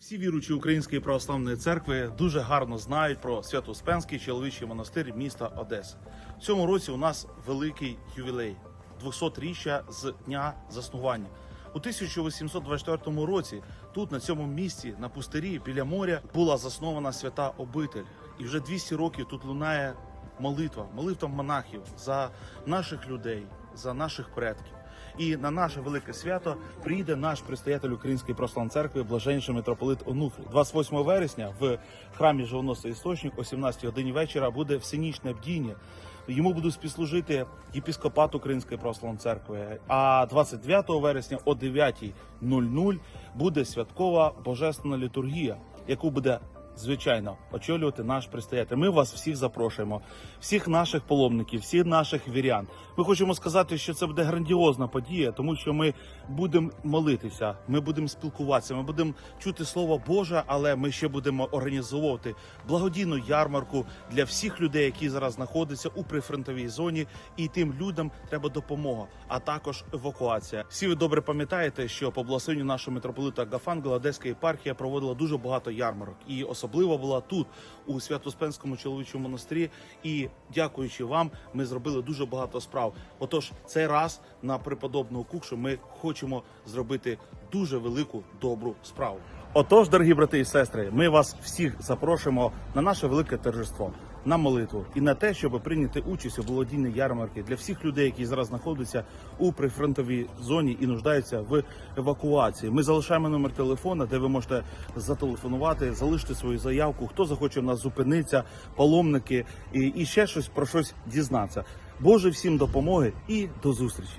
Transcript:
Всі віруючі Української православної церкви дуже гарно знають про Свято-Успенський чоловічий монастир міста Одеси. В цьому році у нас великий ювілей 200-річчя з дня заснування. У 1824 році тут, на цьому місці, на пустирі біля моря, була заснована свята обитель, і вже 200 років тут лунає молитва, молитва монахів за наших людей, за наших предків. І на наше велике свято прийде наш предстоятель Української православної церкви, блаженніший митрополит Онуфрій. 28 вересня в храмі Живоноса Істочник о 17 годині вечора буде всенічне бдіння. Йому будуть співслужити єпіскопат Української православної церкви. А 29 вересня о 9.00 буде святкова божественна літургія, яку буде звичайно очолювати наш предстоятель. Ми вас всіх запрошуємо, всіх наших паломників, всіх наших вірян. Ми хочемо сказати, що це буде грандіозна подія, тому що ми будемо молитися, ми будемо спілкуватися, ми будемо чути слово Боже, але ми ще будемо організовувати благодійну ярмарку для всіх людей, які зараз знаходяться у прифронтовій зоні, і тим людям треба допомога, а також евакуація. Всі ви добре пам'ятаєте, що по благословенню нашого митрополита Гафангела Одеська єпархія проводила дуже багато ярмарок, і особливо була тут, у Святоспенському чоловічому монастирі. І дякуючи вам, ми зробили дуже багато справ. Отож, цей раз на преподобного кукшу ми хочемо зробити дуже велику добру справу. Отож, дорогі брати і сестри, ми вас всіх запрошуємо на наше велике торжество, на молитву і на те, щоб прийняти участь у благодійній ярмарки для всіх людей, які зараз знаходяться у прифронтовій зоні і нуждаються в евакуації. Ми залишаємо номер телефона, де ви можете зателефонувати, залишити свою заявку. Хто захоче в нас зупинитися, паломники і, і ще щось про щось дізнатися. Боже всім допомоги і до зустрічі.